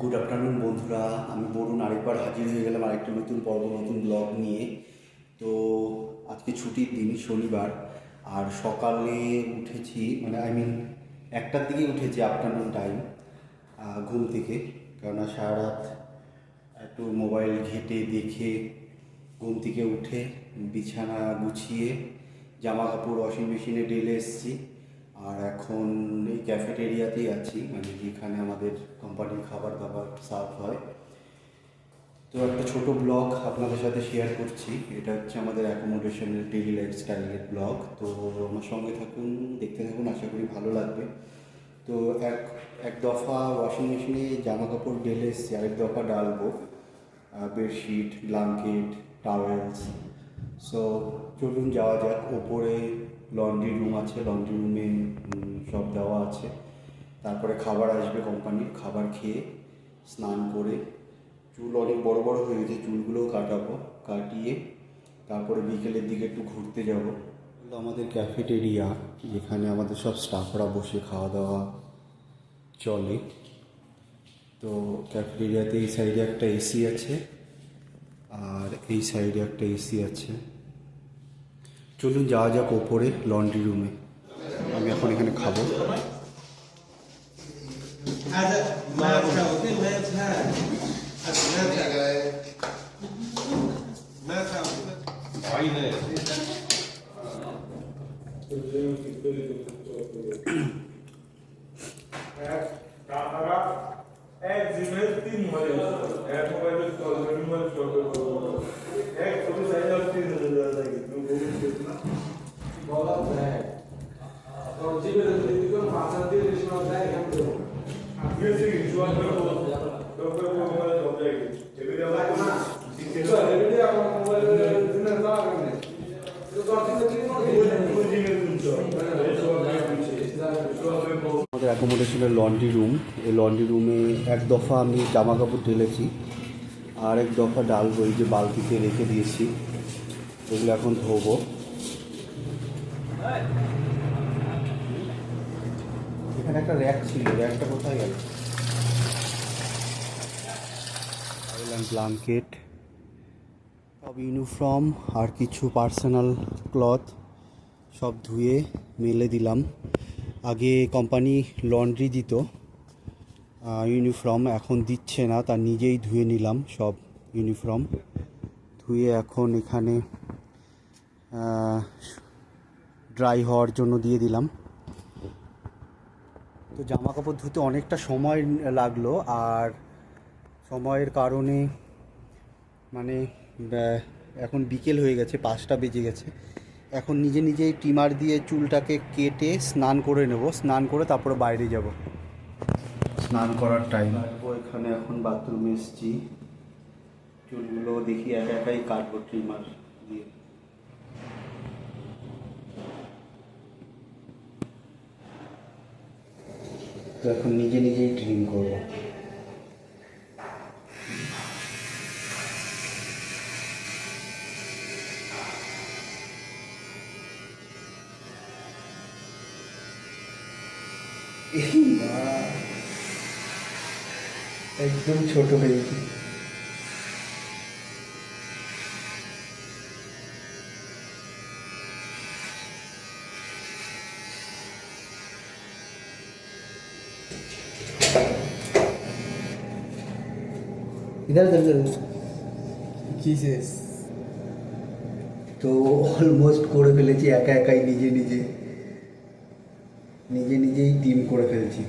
Good afternoon বন্ধুরা। আমি বলুন আরেকবার হাজির হয়ে গেলাম আরেকটা নতুন পর্ব, নতুন ব্লগ নিয়ে। তো আজকে ছুটির দিন শনিবার, আর সকালে উঠেছি মানে আই মিন একটার দিকে উঠেছি আফটারনুন টাইম ঘুম থেকে। কেননা সারা রাত একটু মোবাইল ঘেটে দেখে ঘুম থেকে উঠে বিছানা গুছিয়ে জামা কাপড় ওয়াশিং মেশিনে ডেলে এসেছি। আর এখন এই ক্যাফেটেরিয়াতেই আছি মানে যেখানে আমাদের কোম্পানির খাবার দাবার সার্ভ হয়। তো একটা ছোট ব্লগ আপনাদের সাথে শেয়ার করছি, এটা হচ্ছে আমাদের অ্যাকোমোডেশনের ডেইলি লাইফস্টাইলের ব্লগ তো আমার সঙ্গে থাকুন, দেখতে থাকুন, আশা করি ভালো লাগবে। তো এক এক দফা ওয়াশিং মেশিনে জামা কাপড় ডেলে এসেছি, আরেক দফা ডালবো বেডশিট ব্লাঙ্কেট টাওয়েলস সো চলুন যাওয়া যাক, ওপরে লন্ড্রি রুম আছে লন্ড্রি রুমে সব দেওয়া আছে। তারপরে খাবার আসবে কোম্পানির খাবার খেয়ে স্নান করে। চুল অনেক বড় বড় হয়ে গেছে, চুলগুলোও কাটাবো, কাটিয়ে তারপরে বিকেলের দিকে একটু ঘুরতে যাব। আমাদের ক্যাফেটেরিয়া যেখানে আমাদের সব স্টাফরা বসে খাওয়া দাওয়া চলে। তো ক্যাফেটেরিয়াতে এই সাইডে একটা এসি আছে, আর এই সাইডে একটা এসি আছে। চলুন যাওয়া যাক ওপরে লন্ড্রি রুমে আমি এখন এখানে খাব। मैथ অ্যাকোমোডেশনের লন্ড্রি রুম এই লন্ড্রি রুমে এক দফা আমি জামা কাপড় ঢেলেছি, আর এক দফা ডালবো এই যে বালতিতে রেখে দিয়েছি এগুলো এখন ধোবো। এখানে একটা র্যাক ছিল র্যাকটা কোথায় গেল? ব্ল্যাঙ্কেট সব ইউনিফর্ম আর কিছু পার্সোনাল ক্লথ সব ধুয়ে মেলে দিলাম। আগে কোম্পানি লন্ড্রি দিত। ইউনিফর্ম এখন দিচ্ছে না, তা নিজেই ধুয়ে নিলাম সব ইউনিফর্ম ধুয়ে এখন এখানে ড্রাই হওয়ার জন্য দিয়ে দিলাম। তো জামা কাপড় ধুতে অনেকটা সময় লাগল, আর সময়ের কারণে মানে এখন বিকেল হয়ে গেছে, পাঁচটা বেজে গেছে। এখন নিজে নিজেই ট্রিমার দিয়ে চুলটাকে কেটে স্নান করে নেব। স্নান করে তারপরে বাইরে যাব। স্নান করার টাইম এখানে এখন বাথরুমে এসেছি। চুলগুলো দেখি একা একাই কাটবো ট্রিমার দিয়ে। তো এখন নিজে নিজেই ট্রিম করব। हाँ। एकदम छोटो भाई की। इधर इधर इधर जीसस तो ऑलमोस्ट कोड़े पे लेके एका एकाई नीचे नीचे। নিজে নিজেই টিম করে ফেলছি।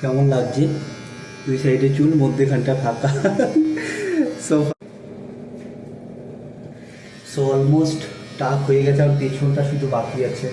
কেমন লাগছে? দুই সাইডে চুল, মধ্যেখানটা ফাঁকা। সো সো অলমোস্ট টাক হয়ে গেছে আর পেছনটা শুধু বাকি আছে।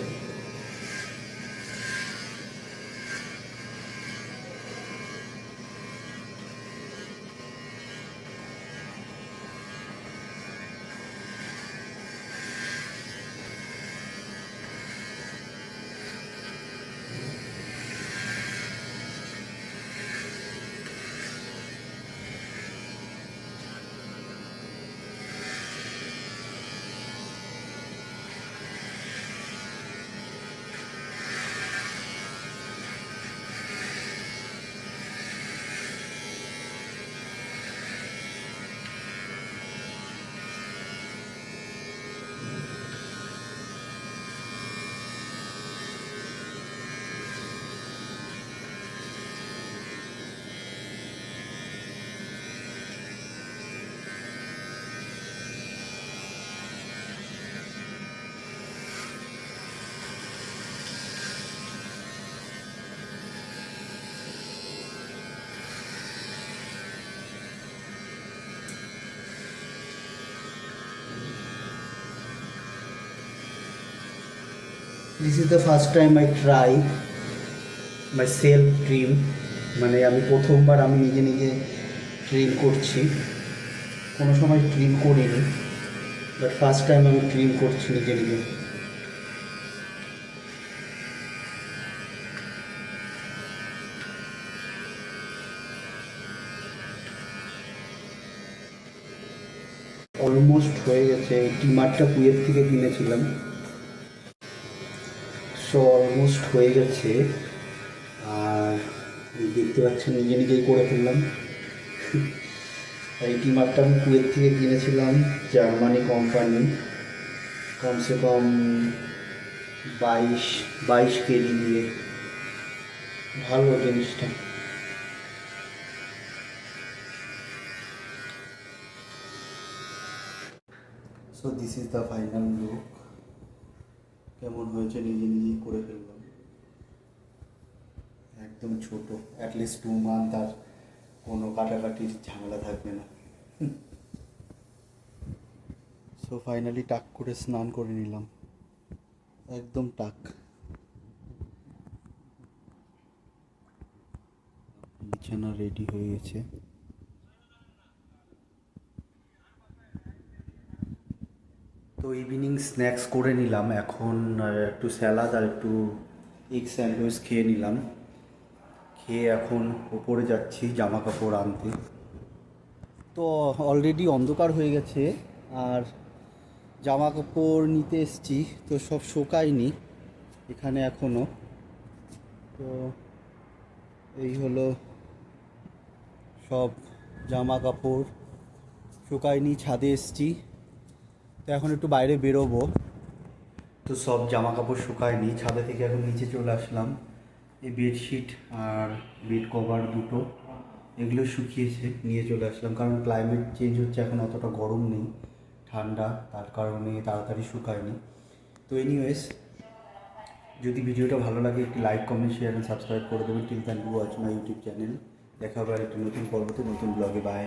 This is the first time I try myself trim মানে আমি প্রথমবার আমি নিজে নিজে ট্রিম করছি। কোনো সময় ট্রিম করিনি বাট ফার্স্ট টাইম আমি ট্রিম করছি নিজে নিজে। অলমোস্ট হয়ে গেছে, এই টিমারটা কুয়েত থেকে কিনেছিলাম। সো অলমোস্ট হয়ে গেছে। আর দেখতে পাচ্ছেন নিজে নিজেই করে ফেললাম। এই টিমারটা আমি কুয়েত থেকে কিনেছিলাম জার্মানি কোম্পানি কমসে কম বাইশ বাইশ কেজি দিয়ে ভালো জিনিসটা। So this is the final look কেমন হয়েছে নিজে নিজেই করে ফেললাম। একদম ছোট অ্যাটলিস্ট টু মান্থ আর কোনো কাটাকাটির ঝামেলা থাকবে না। সো ফাইনালি টাক করে স্নান করে নিলাম। একদম টাক। বিছানা রেডি হয়ে গেছে। তো ইভিনিং স্ন্যাক্স করে নিলাম। এখন একটু স্যালাড আর একটু এগ স্যান্ডউইচ খেয়ে নিলাম। খেয়ে এখন ওপরে যাচ্ছি জামা কাপড় আনতে। তো অলরেডি অন্ধকার হয়ে গেছে, আর জামা কাপড় নিতে এসছি, তো সব শোকায়নি এখানে এখনও তো এই হলো সব জামা কাপড় শুকায়নি, ছাদে এসছি। এখন একটু বাইরে বেরোবো। তো সব জামা কাপড় শুকায়নি, ছাদে থেকে এখন নিচে চলে আসলাম। এই বেডশিট আর বেড কভার দুটো, এগুলো শুকিয়েছে, নিয়ে চলে আসলাম। কারণ ক্লাইমেট চেঞ্জ হচ্ছে, এখন অতটা গরম নেই, ঠান্ডা, তার কারণে তাড়াতাড়ি শুকায়নি। তো এনিওয়েজ যদি ভিডিওটা ভালো লাগে, একটি like comment share and subscribe করে দেবেন। Till then watch my YouTube channel দেখা হবে আর একটি নতুন পর্বতে, নতুন ব্লগে বাই